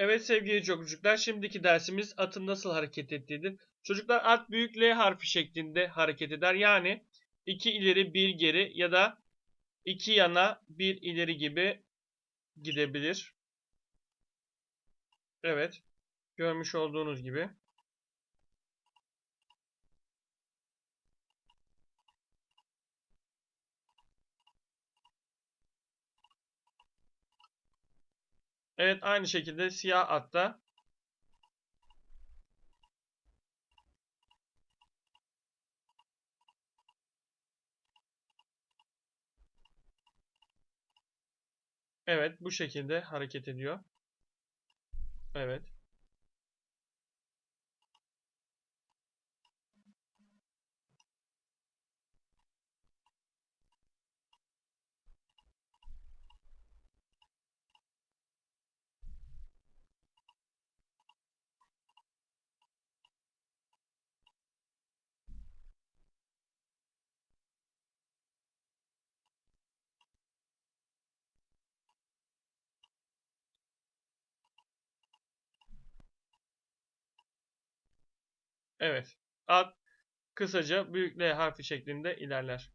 Evet sevgili çocuklar, şimdiki dersimiz atın nasıl hareket ettiğidir. Çocuklar at büyük L harfi şeklinde hareket eder. Yani iki ileri bir geri ya da iki yana bir ileri gibi gidebilir. Evet, görmüş olduğunuz gibi. Evet aynı şekilde siyah atta Evet bu şekilde hareket ediyor. Evet. Evet. At kısaca büyük L harfi şeklinde ilerler.